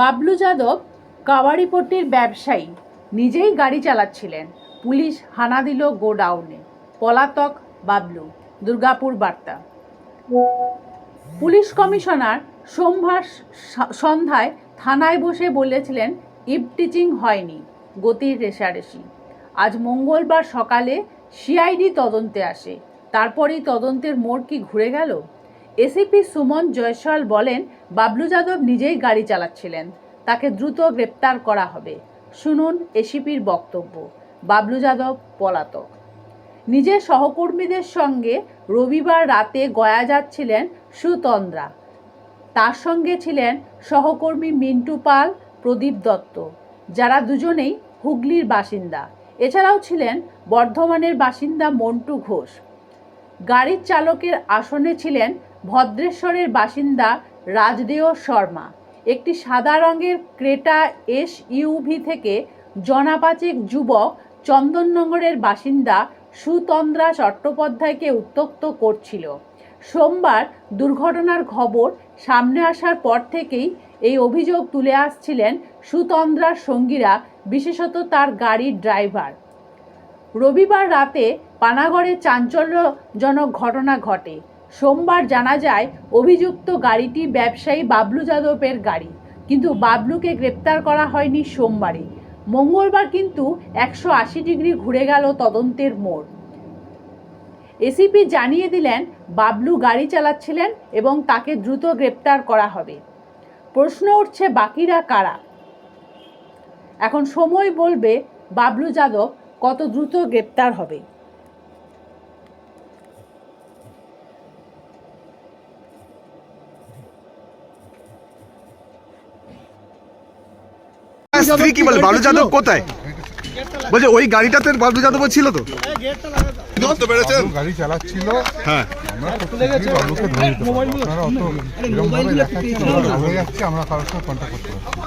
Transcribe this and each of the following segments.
বাবলু যাদব কাওয়ারিপট্টির ব্যবসায়ী, নিজেই গাড়ি চালাচ্ছিলেন। পুলিশ হানা দিল গোডাউনে। পলাতক বাবলু, দুর্গাপুর বার্তা। পুলিশ কমিশনার সোমবার সন্ধ্যায় থানায় বসে বলেছিলেন ইভটিচিং হয়নি, গতির রেশারেশি আজ মঙ্গলবার সকালে সিআইডি তদন্তে আসে। তারপরেই তদন্তের মোড় কি ঘুরে গেল? এসিপি সুমন জয়সওয়াল বলেন, বাবলু যাদব নিজেই গাড়ি চালাচ্ছিলেন। তাকে দ্রুত গ্রেপ্তার করা হবে। শুনুন এসিপির বক্তব্য। বাবলু যাদব, পলাতক। নিজের সহকর্মীদের সঙ্গে রবিবার রাতে গয়া যাচ্ছিলেন সুতন্দ্রা। তার সঙ্গে ছিলেন সহকর্মী মিন্টু পাল, প্রদীপ দত্ত। যারা দুজনেই হুগলির বাসিন্দা। এছাড়াও ছিলেন বর্ধমানের বাসিন্দা মন্টু ঘোষ। গাড়ির চালকের আসনে ছিলেন ভদ্রেশ্বরের বাসিন্দা রাজদেও শর্মা। একটি সাদা রঙের ক্রেটা এস ইউভি থেকে জনাপাচেক যুবক চন্দননগরের বাসিন্দা সুতন্দ্রা চট্টোপাধ্যায়কে উত্তক্ত করছিল। সোমবার দুর্ঘটনার খবর সামনে আসার পর থেকেই এই অভিযোগ তুলে আসছিলেন সুতন্দ্রার সঙ্গীরা, বিশেষত তার গাড়ির ড্রাইভার। রবিবার রাতে পানাগড়ে চাঞ্চল্যজনক ঘটনা ঘটে। সোমবার জানা যায়, অভিযুক্ত গাড়িটি ব্যবসায়ী বাবলু যাদবের গাড়ি। কিন্তু বাবলুকে গ্রেপ্তার করা হয়নি সোমবারে। মঙ্গলবার কিন্তু একশো আশি ডিগ্রি ঘুরে গেল তদন্তের মোড়। এসিপি জানিয়ে দিলেন, বাবলু গাড়ি চালাচ্ছিলেন এবং তাকে দ্রুত গ্রেপ্তার করা হবে। প্রশ্ন উঠছে, বাকিরা কারা? এখন সময় বলবে, বাবলু যাদব কত দ্রুত গ্রেপ্তার হবে। স্ত্রী কি বলে? বাবলু যাদব কোথায়? বলছে ওই গাড়িটাতে বাবলু যাদব ছিল তো। গাড়ি চালাচ্ছিল। হ্যাঁ। হয়ে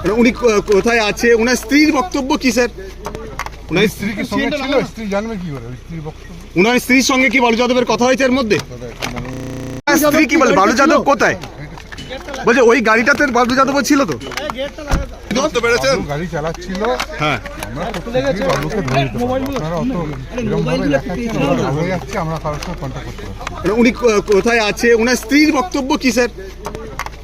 মানে উনি কোথায় আছে? ওনার স্ত্রীর বক্তব্য কি স্যার? ওনার স্ত্রী কি সঙ্গে ছিল? স্ত্রী জানবে কি করে স্ত্রীর বক্তব্য। ওনার স্ত্রীর সঙ্গে কি বাবলু যাদবের কথা হয়েছে এর মধ্যে? স্ত্রী কি বলে? বাবলু যাদব কোথায়? বলছে ওই গাড়িটাতে বাবলু যাদব ছিল তো? ধরতে পেরেছেন? গাড়ি চালাচ্ছিল। হ্যাঁ। আমরা প্রত্যেকেই ধরে দিতে পারব। আপনারা অত এরকমভাবে দেখাচ্ছেন, হয়ে যাচ্ছে আমরা কারোর সাথে কন্ট্যাক্ট করতে পারব মানে উনি কোথায় আছে? ওনার স্ত্রীর বক্তব্য কি স্যার?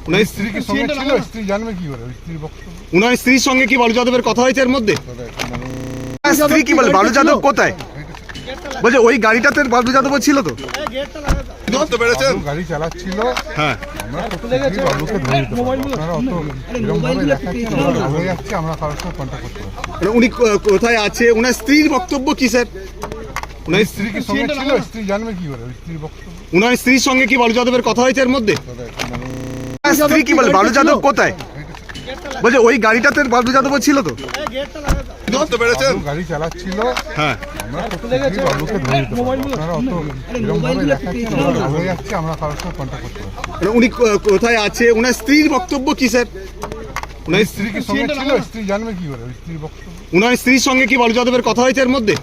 ওনার স্ত্রী কি সঙ্গে ছিল? স্ত্রী জানবে কি করে স্ত্রীর বক্তব্য। ওনার স্ত্রীর সঙ্গে কি বাবলু যাদবের কথা হয়েছে এর মধ্যে? স্ত্রী কি বলে? বাবলু যাদব কোথায়? বলছে ওই গাড়িটাতে বাবলু যাদব ছিল তো? ধরতে পেরেছেন গাড়ি চালাচ্ছিল। হ্যাঁ। হয়ে উনি কো- কোথায় আছে? ওনার স্ত্রীর বক্তব্য কি স্যার? ওনার স্ত্রী কি সঙ্গে ছিল স্ত্রী জানবে কি করে স্ত্রীর বক্তব্য। ওনার স্ত্রীর সঙ্গে কি বাবলু যাদবের কথা হয়েছে এর মধ্যে? স্ত্রী কি বলে? বাবলু যাদব কোথায়? বলছে ওই গাড়িটাতে বাবলু যাদব ছিল তো? ধরতে পেরেছেন? গাড়ি চালাচ্ছিল। হ্যাঁ। আমরা প্রত্যেকেই বাবুকে ধরে দিতে পারব। আপনারা অত এরকমভাবে দেখাচ্ছেন, হয়ে যাচ্ছে আমরা কারোর সাথে কন্ট্যাক্ট করতে পারব মানে উনি কোথায় আছে? ওনার স্ত্রীর বক্তব্য কি স্যার? উনার স্ত্রী কি সঙ্গে ছিল স্ত্রী জানবে কি করে? স্ত্রীর বক্তব্য। উনার স্ত্রীর সঙ্গে কি বালু যাদবের কথা হয়েছে এর মধ্যে?